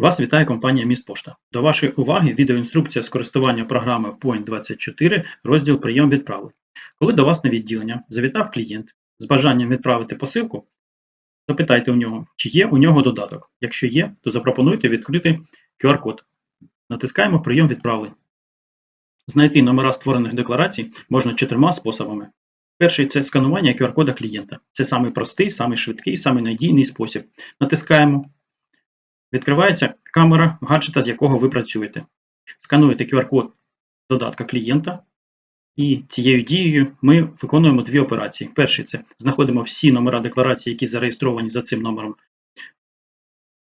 Вас вітає компанія Міспошта. До вашої уваги відеоінструкція з користування програми Point24, розділ Прийом відправлень. Коли до вас на відділення завітав клієнт з бажанням відправити посилку, запитайте у нього, чи є у нього додаток. Якщо є, то запропонуйте відкрити QR-код. Натискаємо Прийом відправлень. Знайти номера створених декларацій можна чотирма способами. Перший це сканування QR-кода клієнта. Це самий простий, самий швидкий, самий надійний спосіб. Натискаємо. Відкривається камера гаджета, з якого ви працюєте. Скануєте QR-код додатка клієнта, і цією дією ми виконуємо дві операції. Перший це знаходимо всі номера декларації, які зареєстровані за цим номером.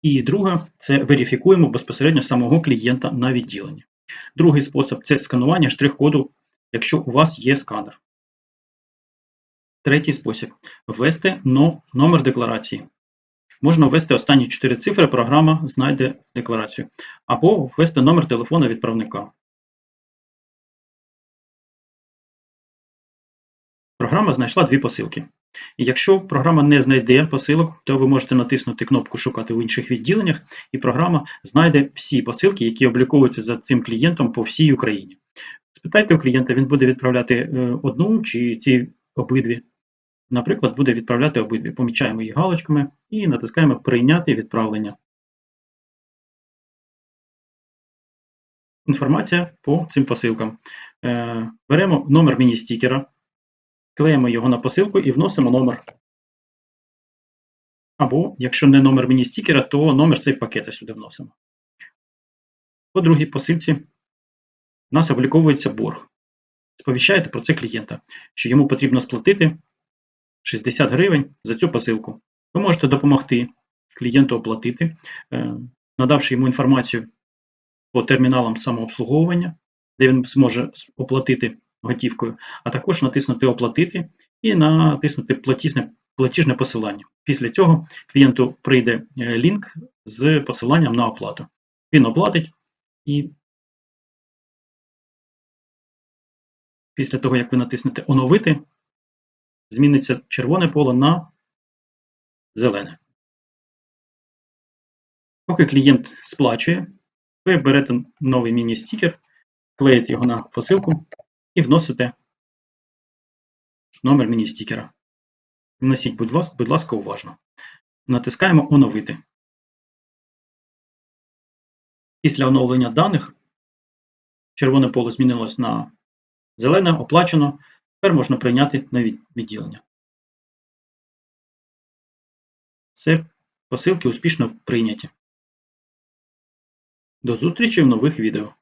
І друга це верифікуємо безпосередньо самого клієнта на відділенні. Другий спосіб це сканування штрих-коду, якщо у вас є сканер. Третій спосіб ввести номер декларації. Можна ввести останні 4 цифри, програма знайде декларацію. Або ввести номер телефона відправника. Програма знайшла дві посилки. І якщо програма не знайде посилок, то ви можете натиснути кнопку Шукати в інших відділеннях, і програма знайде всі посилки, які обліковуються за цим клієнтом по всій Україні. Спитайте у клієнта, він буде відправляти е, одну чи ці обидві. Наприклад, буде відправляти обидві. Помічаємо їх галочками і натискаємо Прийняти відправлення. Інформація по цим посилкам. Е, Беремо номер міні-стікера, клеїмо його на посилку і вносимо номер. Або, якщо не номер міні-стікера, то номер сейф пакета сюди вносимо. По другій посилці у нас обліковується борг. Сповіщаєте про це клієнта, що йому потрібно сплатити 60 гривень за цю посилку. Ви можете допомогти клієнту оплатити, е, надавши йому інформацію по терміналам самообслуговування, де він зможе оплатити готівкою, а також натиснути Оплатити і натиснути платіжне, платіжне посилання. Після цього клієнту прийде е, лінк з посиланням на оплату. Він оплатить і після того, як ви натиснете Оновити, зміниться червоне поле на зелене. Поки клієнт сплачує, ви берете новий міні-стікер, клеїте його на посилку і вносите номер міні-стікера. Вносіть, будь ласка, будь ласка, уважно. Натискаємо Оновити. Після оновлення даних червоне поле змінилось на зелене, оплачено. Тепер можна прийняти на відділення. Все, посилки успішно прийняті. До зустрічі в нових відео.